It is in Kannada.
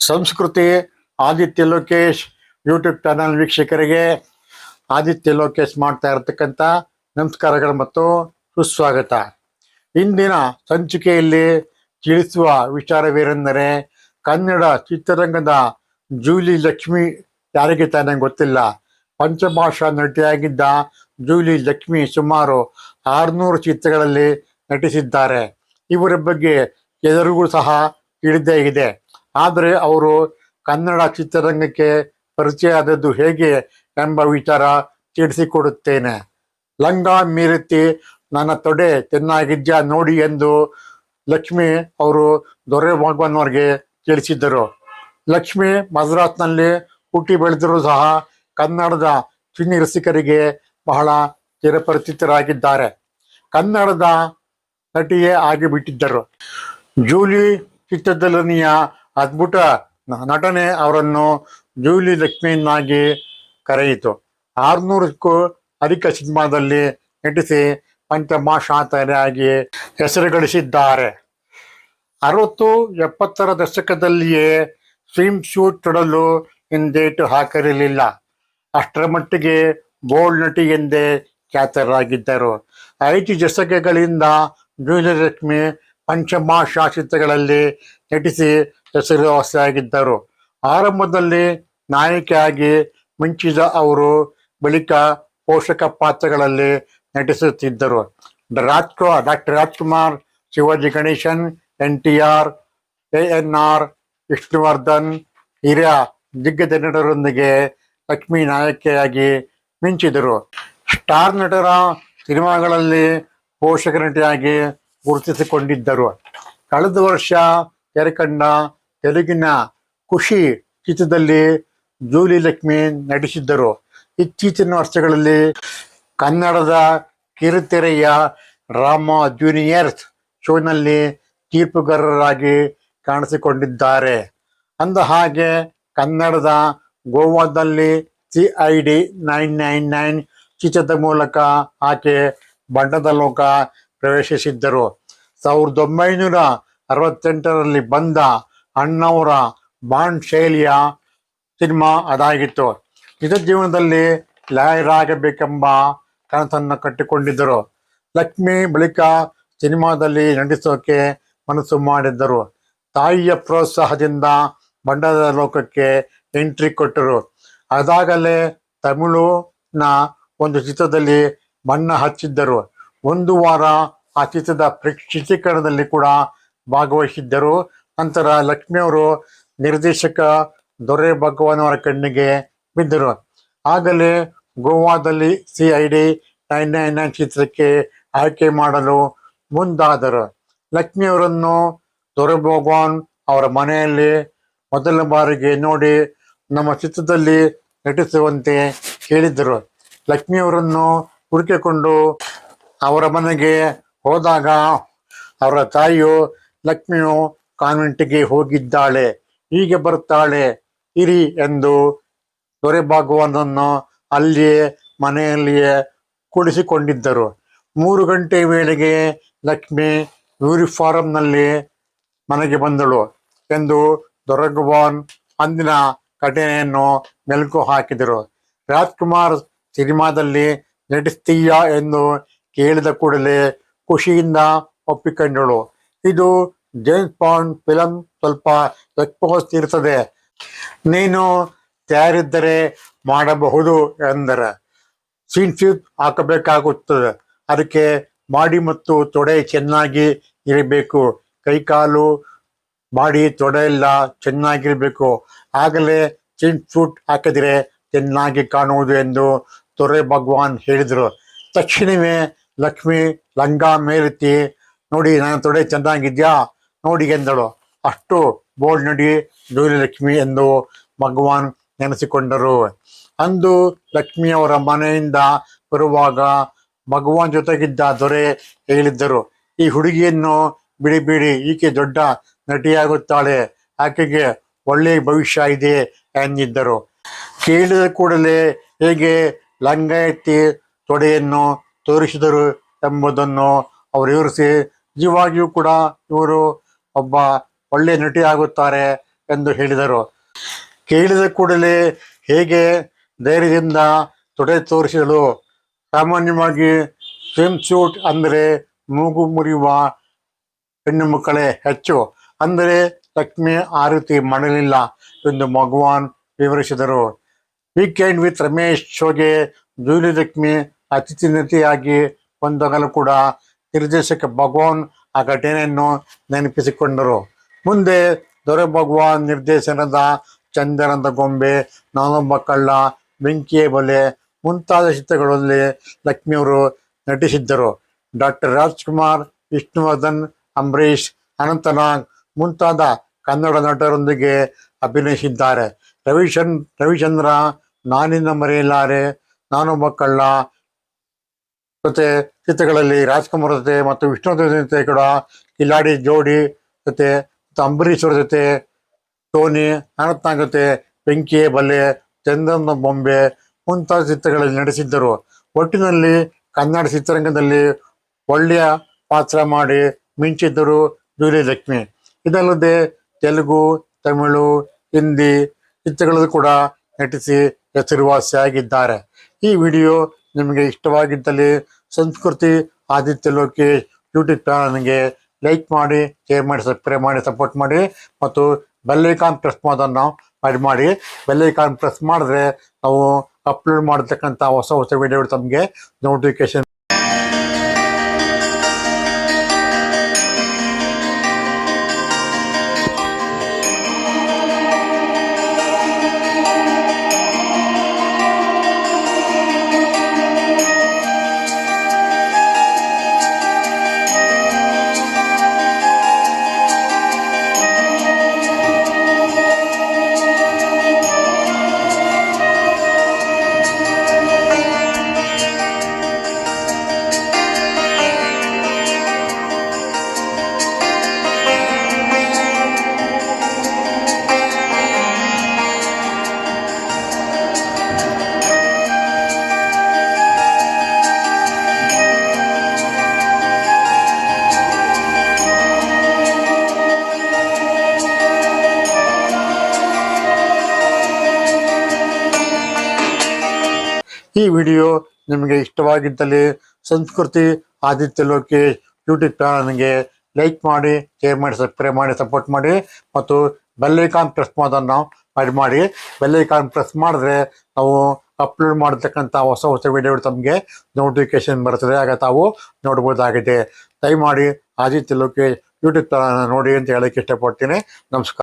ಸಂಸ್ಕೃತಿ ಆದಿತ್ಯ ಲೋಕೇಶ್ ಯೂಟ್ಯೂಬ್ ಚಾನಲ್ ವೀಕ್ಷಕರಿಗೆ ಆದಿತ್ಯ ಲೋಕೇಶ್ ಮಾಡ್ತಾ ಇರತಕ್ಕಂಥ ನಮಸ್ಕಾರಗಳು ಮತ್ತು ಸುಸ್ವಾಗತ. ಇಂದಿನ ಸಂಚಿಕೆಯಲ್ಲಿ ತಿಳಿಸುವ ವಿಚಾರವೇನೆಂದರೆ ಕನ್ನಡ ಚಿತ್ರರಂಗದ ಜೂಲಿ ಲಕ್ಷ್ಮಿ ಯಾರಿಗೆ ತಾನೇ ಗೊತ್ತಿಲ್ಲ. ಪಂಚಭಾಷಾ ನಟಿಯಾಗಿದ್ದ ಜೂಲಿ ಲಕ್ಷ್ಮಿ ಸುಮಾರು ಆರುನೂರು ಚಿತ್ರಗಳಲ್ಲಿ ನಟಿಸಿದ್ದಾರೆ. ಇವರ ಬಗ್ಗೆ ಎಲ್ಲರಿಗೂ ಸಹ ತಿಳಿದೇ ಇದೆ. ಆದರೆ ಅವರು ಕನ್ನಡ ಚಿತ್ರರಂಗಕ್ಕೆ ಪರಿಚಯ ಆದದ್ದು ಹೇಗೆ ಎಂಬ ವಿಚಾರ ತಿಳಿಸಿಕೊಡುತ್ತೇನೆ. ಲಂಗ ಮೀರಿತಿ ನನ್ನ ತೊಡೆ ಚೆನ್ನಾಗಿದ್ಯಾ ನೋಡಿ ಎಂದು ಲಕ್ಷ್ಮಿ ಅವರು ದೊರೆ ಭಗವಾನ್ವರ್ಗೆ ತಿಳಿಸಿದ್ದರು. ಲಕ್ಷ್ಮಿ ಮದ್ರಾಸ್ನಲ್ಲಿ ಹುಟ್ಟಿ ಬೆಳೆದರೂ ಸಹ ಕನ್ನಡದ ಚಿನ್ನಿ ರಸಿಕರಿಗೆ ಬಹಳ ಚಿರಪರಿಚಿತರಾಗಿದ್ದಾರೆ. ಕನ್ನಡದ ನಟಿಯೇ ಆಗಿಬಿಟ್ಟಿದ್ದರು. ಜೂಲಿ ಚಿತ್ರದಲ್ಲಿಯ ಅದ್ಭುತ ನಟನೆ ಅವರನ್ನು ಜೂಲಿ ಲಕ್ಷ್ಮಿಯನ್ನಾಗಿ ಕರೆಯಿತು. ಆರುನೂರಕ್ಕೂ ಅಧಿಕ ಸಿನಿಮಾದಲ್ಲಿ ನಟಿಸಿ ಪಂಚಮಾಶಾತರಾಗಿ ಹೆಸರು ಗಳಿಸಿದ್ದಾರೆ ಅರವತ್ತು ಎಪ್ಪತ್ತರ ದಶಕದಲ್ಲಿಯೇ ಸ್ವಿಮ್ ಶೂಟ್ ತೊಡಲು ಹಿಂದೇಟು ಹಾಕಿರಲಿಲ್ಲ ಅಷ್ಟರ ಮಟ್ಟಿಗೆ ಬೋಲ್ಡ್ ನಟಿ ಎಂದೇ ಖ್ಯಾತರಾಗಿದ್ದರು. ಐದು ದಶಕಗಳಿಂದ ಜೂಲಿ ಲಕ್ಷ್ಮಿ ಪಂಚಮಾಶಾ ಚಿತ್ರಗಳಲ್ಲಿ ನಟಿಸಿ ಹೆಸರುವಾಸಿಯಾಗಿದ್ದರು ಆರಂಭದಲ್ಲಿ ನಾಯಕಿಯಾಗಿ ಮಿಂಚಿದ ಅವರು ಬಳಿಕ ಪೋಷಕ ಪಾತ್ರಗಳಲ್ಲಿ ನಟಿಸುತ್ತಿದ್ದರು. Rajkumar doctor Rajkumar, Shivaji Ganesan, N T R, A N R, Vishnuvardhan, ಹಿರಿಯ ದಿಗ್ಗಜ ನಟರೊಂದಿಗೆ ಲಕ್ಷ್ಮೀ ನಾಯಕಿಯಾಗಿ ಮಿಂಚಿದರು. ಸ್ಟಾರ್ ನಟರ ಸಿನಿಮಾಗಳಲ್ಲಿ ಪೋಷಕ ನಟಿಯಾಗಿ ಗುರುತಿಸಿಕೊಂಡಿದ್ದರು. ಕಳೆದ ವರ್ಷ ತೆರೆಕಂಡ ತೆಲುಗಿನ ಖುಷಿ ಚಿತ್ರದಲ್ಲಿ ಜೂಲಿ ಲಕ್ಷ್ಮಿ ನಟಿಸಿದ್ದರು. ಇತ್ತೀಚಿನ ವರ್ಷಗಳಲ್ಲಿ ಕನ್ನಡದ ಕಿರುತೆರೆಯ ರಾಮ ಜೂನಿಯರ್ಸ್ ಶೋನಲ್ಲಿ ತೀರ್ಪುಗಾರರಾಗಿ ಕಾಣಿಸಿಕೊಂಡಿದ್ದಾರೆ. ಅಂದ ಹಾಗೆ ಕನ್ನಡದ ಗೋವಾದಲ್ಲಿ C I D nine nine nine ಚಿತ್ರದ ಮೂಲಕ ಆಕೆ ಬಣ್ಣದ ಲೋಕ ಪ್ರವೇಶಿಸಿದ್ದರು. ಸಾವಿರದ ಒಂಬೈನೂರ ಅರವತ್ತೆಂಟರಲ್ಲಿ ಬಂದ ಅಣ್ಣವರ ಬಾಂಡ್ ಶೈಲಿಯ ಸಿನಿಮಾ ಅದಾಗಿತ್ತು. ನಿಜ ಜೀವನದಲ್ಲಿ ಲಾಯರಾಗಬೇಕೆಂಬ ಕನಸನ್ನು ಕಟ್ಟಿಕೊಂಡಿದ್ದರು. ಲಕ್ಷ್ಮಿ ಬಳಿಕ ಸಿನಿಮಾದಲ್ಲಿ ನಟಿಸೋಕೆ ಮನಸ್ಸು ಮಾಡಿದ್ದರು. ತಾಯಿಯ ಪ್ರೋತ್ಸಾಹದಿಂದ ಬಂಡದ ಲೋಕಕ್ಕೆ ಎಂಟ್ರಿ ಕೊಟ್ಟರು. ಅದಾಗಲೇ ತಮಿಳುನ ಒಂದು ಚಿತ್ರದಲ್ಲಿ ಬಣ್ಣ ಹಚ್ಚಿದ್ದರು. ಒಂದು ವಾರ ಆ ಚಿತ್ರದ ಪ್ರೇಕ್ಷ- ಚಿತ್ರೀಕರಣದಲ್ಲಿ ಕೂಡ ಭಾಗವಹಿಸಿದ್ದರು. ನಂತರ ಲಕ್ಷ್ಮಿಯವರು ನಿರ್ದೇಶಕ ದೊರೆ ಭಗವಾನ್ ಅವರ ಕಣ್ಣಿಗೆ ಬಿದ್ದರು. ಆಗಲೇ ಗೋವಾದಲ್ಲಿ C I D nine nine nine ಚಿತ್ರಕ್ಕೆ ಆಯ್ಕೆ ಮಾಡಲು ಮುಂದಾದರು. ಲಕ್ಷ್ಮಿಯವರನ್ನು ದೊರೆ ಭಗವಾನ್ ಅವರ ಮನೆಯಲ್ಲಿ ಮೊದಲ ಬಾರಿಗೆ ನೋಡಿ ನಮ್ಮ ಚಿತ್ರದಲ್ಲಿ ನಟಿಸುವಂತೆ ಕೇಳಿದ್ದರು ಲಕ್ಷ್ಮಿಯವರನ್ನು ಹುಡುಕಿಕೊಂಡು ಅವರ ಮನೆಗೆ ಹೋದಾಗ ಅವರ ತಾಯಿಯು ಲಕ್ಷ್ಮಿಯು ಕಾನ್ವೆಂಟ್ಗೆ ಹೋಗಿದ್ದಾಳೆ. ಹೀಗೆ ಬರ್ತಾಳೆ. ಇರಿ ಎಂದು ದೊರೆ ಭಾಗವನನ್ನು ಅಲ್ಲಿಯೇ ಮನೆಯಲ್ಲಿಯೇ ಕುಳಿಸಿಕೊಂಡಿದ್ದರು ಮೂರು ಗಂಟೆ ವೇಳೆಗೆ ಲಕ್ಷ್ಮಿ ಯೂನಿಫಾರಂನಲ್ಲಿ ಮನೆಗೆ ಬಂದಳು ಎಂದು ದೊರಗವಾನ್ ಅಂದಿನ ಘಟನೆಯನ್ನು ಮೆಲುಕು ಹಾಕಿದರು. ರಾಜ್ಕುಮಾರ್ ಸಿನಿಮಾದಲ್ಲಿ ನಟಿಸ್ತೀಯಾ ಎಂದು ಕೇಳಿದ ಕೂಡಲೇ ಖುಷಿಯಿಂದ ಒಪ್ಪಿಕೊಂಡಳು. ಇದು ಜೇಮ್ಸ್ ಬಾಂಡ್ ಫಿಲಂ ಸ್ವಲ್ಪ ಎಕ್ಸ್ಪೋಸ್ ಇರ್ತದೆ ನೀನು ತಯಾರಿದ್ದರೆ ಮಾಡಬಹುದು ಎಂದರ. ಸೀನ್ ಫ್ಯೂಸ್ ಹಾಕಬೇಕಾಗುತ್ತದೆ. ಅದಕ್ಕೆ ಮಾಡಿ ಮತ್ತು ತೊಡೆ ಚೆನ್ನಾಗಿ ಇರಬೇಕು. ಕೈಕಾಲು, ಮಾಡಿ, ತೊಡೆ ಎಲ್ಲ ಚೆನ್ನಾಗಿರಬೇಕು. ಆಗಲೇ ಸೀನ್ ಫ್ಯೂಟ್ ಹಾಕಿದರೆ ಚೆನ್ನಾಗಿ ಕಾಣುವುದು ಎಂದು ತೊರೆ ಭಗವಾನ್ ಹೇಳಿದರು. ತಕ್ಷಣವೇ ಲಕ್ಷ್ಮಿ ಲಂಗ ಮೇಲೆತ್ತಿ, ನೋಡಿ, ನನ್ನ ತೊಡೆ ಚೆನ್ನಾಗಿದ್ಯಾ? ನೋಡಿ ಎಂದಳು ಅಷ್ಟು ಬೋಲ್ಡ್ ನಡಿ ಜೋಲಿ ಲಕ್ಷ್ಮಿ ಎಂದು ಭಗವಾನ್ ನೆನೆಸಿಕೊಂಡರು. ಅಂದು ಲಕ್ಷ್ಮಿಯವರ ಮನೆಯಿಂದ ಬರುವಾಗ ಭಗವಾನ್ ಜೊತೆಗಿದ್ದ ದೊರೆ ಹೇಳಿದ್ದರು, ಈ ಹುಡುಗಿಯನ್ನು ಬಿಡಿ ಬಿಡಿ ಈಕೆ ದೊಡ್ಡ ನಟಿಯಾಗುತ್ತಾಳೆ, ಆಕೆಗೆ ಒಳ್ಳೆಯ ಭವಿಷ್ಯ ಇದೆ ಎಂದಿದ್ದರು. ಕೇಳಿದ ಕೂಡಲೇ ಹೇಗೆ ಲಂಗ ಎತ್ತಿ ತೊಡೆಯನ್ನು ತೋರಿಸಿದರು ಎಂಬುದನ್ನು ಅವರು ವಿವರಿಸಿ, ನಿಜವಾಗಿಯೂ ಕೂಡ ಇವರು ಒಬ್ಬ ಒಳ್ಳೆ ನಟಿ ಆಗುತ್ತಾರೆ ಎಂದು ಹೇಳಿದರು. ಕೇಳಿದ ಕೂಡಲೇ ಹೇಗೆ ಧೈರ್ಯದಿಂದ ತೊಡೆ ತೋರಿಸಿದಳು. ಸಾಮಾನ್ಯವಾಗಿ ಸ್ವಿಮ್ ಸೂಟ್ ಅಂದರೆ ಮೂಗು ಮುರಿಯುವ ಹೆಣ್ಣು ಮಕ್ಕಳೇ ಹೆಚ್ಚು. ಅಂದರೆ ಲಕ್ಷ್ಮಿ ಆ ರೀತಿ ಮಾಡಲಿಲ್ಲ ಎಂದು ಭಗವಾನ್ ವಿವರಿಸಿದರು. ವೀಕೆಂಡ್ ವಿತ್ ರಮೇಶ್ ಶೋಗೆ ಜೂಲಿ ಲಕ್ಷ್ಮಿ ಅತಿಥಿ ನಟಿಯಾಗಿ ಬಂದಾಗಲೂ ಕೂಡ ನಿರ್ದೇಶಕ ಭಗವಾನ್ ಆ ಘಟನೆಯನ್ನು ನೆನಪಿಸಿಕೊಂಡರು. ಮುಂದೆ ದೊರೆ ಭಗವಾನ್ ನಿರ್ದೇಶನದ ಚಂದನದ ಗೊಂಬೆ, ನಾನೊಬ್ಬ ಕಳ್ಳ, ಬೆಂಕಿಯ ಬಲೆ ಮುಂತಾದ ಚಿತ್ರಗಳಲ್ಲಿ ಲಕ್ಷ್ಮಿಯವರು ನಟಿಸಿದ್ದರು. ಡಾಕ್ಟರ್ ರಾಜ್ಕುಮಾರ್, ವಿಷ್ಣುವರ್ಧನ್, ಅಂಬರೀಷ್, ಅನಂತನಾಗ್ ಮುಂತಾದ ಕನ್ನಡ ನಟರೊಂದಿಗೆ ಅಭಿನಯಿಸಿದ್ದಾರೆ. ರವಿಶನ್, ರವಿಚಂದ್ರ, ನಾನಿಂದ ಮರೆಯಲಾರೆ, ನಾನೊಬ್ಬ ಕಳ್ಳ ಜೊತೆ ಚಿತ್ರಗಳಲ್ಲಿ ರಾಜ್ಕುಮಾರ್ ಜೊತೆ ಮತ್ತು ವಿಷ್ಣುವರ್ಧನ್ ಜೊತೆ ಕೂಡ ಕಿಲಾಡಿ, ಜೋಡಿ ಜೊತೆ ಮತ್ತು ಜೊತೆ ಟೋನಿ ಅನಂತನಾಗ್ ಜೊತೆ ಬೆಂಕಿ ಬಲೆ ಚಂದನ, ಬೊಂಬೆ ಮುಂತಾದ ಚಿತ್ರಗಳಲ್ಲಿ ನಡೆಸಿದ್ದರು ಒಟ್ಟಿನಲ್ಲಿ ಕನ್ನಡ ಚಿತ್ರರಂಗದಲ್ಲಿ ಒಳ್ಳೆಯ ಪಾತ್ರ ಮಾಡಿ ಮಿಂಚಿದ್ದರು ಜೂಲಿ ಲಕ್ಷ್ಮಿ. ಇದಲ್ಲದೆ ತೆಲುಗು, ತಮಿಳು, ಹಿಂದಿ ಚಿತ್ರಗಳಲ್ಲೂ ಕೂಡ ನಟಿಸಿ ಹೆಸರುವಾಸಿಯಾಗಿದ್ದಾರೆ. ಈ ವಿಡಿಯೋ ನಿಮಗೆ ಇಷ್ಟವಾಗಿದ್ದಲ್ಲಿ ಸಂಸ್ಕೃತಿ, ಆದಿತ್ಯ ಲೋಕೇಶ್ ಯೂಟ್ಯೂಬ್ ಚಾನಲ್ಗೆ ಲೈಕ್ ಮಾಡಿ, ಶೇರ್ ಮಾಡಿ, ಸಬ್ಸ್ಕ್ರೈಬ್ ಮಾಡಿ, ಸಪೋರ್ಟ್ ಮಾಡಿ ಮತ್ತು ಬೆಲ್ಲೈಕಾನ್ ಪ್ರೆಸ್ ಮಾಡೋದನ್ನು ಮಾಡಿ ಮಾಡಿ. ಬೆಲ್ಲೈಕಾನ್ ಪ್ರೆಸ್ ಮಾಡಿದ್ರೆ ನಾವು ಅಪ್ಲೋಡ್ ಮಾಡತಕ್ಕಂಥ ಹೊಸ ಹೊಸ ವಿಡಿಯೋಗಳು ತಮಗೆ ನೋಟಿಫಿಕೇಶನ್ ಈ ವಿಡಿಯೋ ನಿಮಗೆ ಇಷ್ಟವಾಗಿದ್ದಲ್ಲಿ ಸಂಸ್ಕೃತಿ ಆದಿತ್ಯ ಲೋಕೇಶ್ ಯೂಟ್ಯೂಬ್ ಚಾನಲ್ಗೆ ಲೈಕ್ ಮಾಡಿ ಶೇರ್ ಮಾಡಿ ಸಬ್ಸ್ಕ್ರೈಬ್ ಮಾಡಿ ಸಪೋರ್ಟ್ ಮಾಡಿ ಮತ್ತು ಬೆಲ್ಲೈಕಾನ್ ಪ್ರೆಸ್ ಮಾಡೋದನ್ನು ಮಾಡಿ ಮಾಡಿ. ಬೆಲ್ಲೈಕಾನ್ ಪ್ರೆಸ್ ಮಾಡಿದ್ರೆ ನಾವು ಅಪ್ಲೋಡ್ ಮಾಡತಕ್ಕಂಥ ಹೊಸ ಹೊಸ ವಿಡಿಯೋಗಳು ತಮಗೆ ನೋಟಿಫಿಕೇಶನ್ ಬರ್ತದೆ. ಆಗ ತಾವು ನೋಡ್ಬೋದಾಗಿದೆ. ದಯಮಾಡಿ ಆದಿತ್ಯ ಲೋಕೇಶ್ ಯೂಟ್ಯೂಬ್ ಚಾನಲ್ ನೋಡಿ ಅಂತ ಹೇಳಕ್ಕೆ ಇಷ್ಟಪಡ್ತೀನಿ. ನಮಸ್ಕಾರ.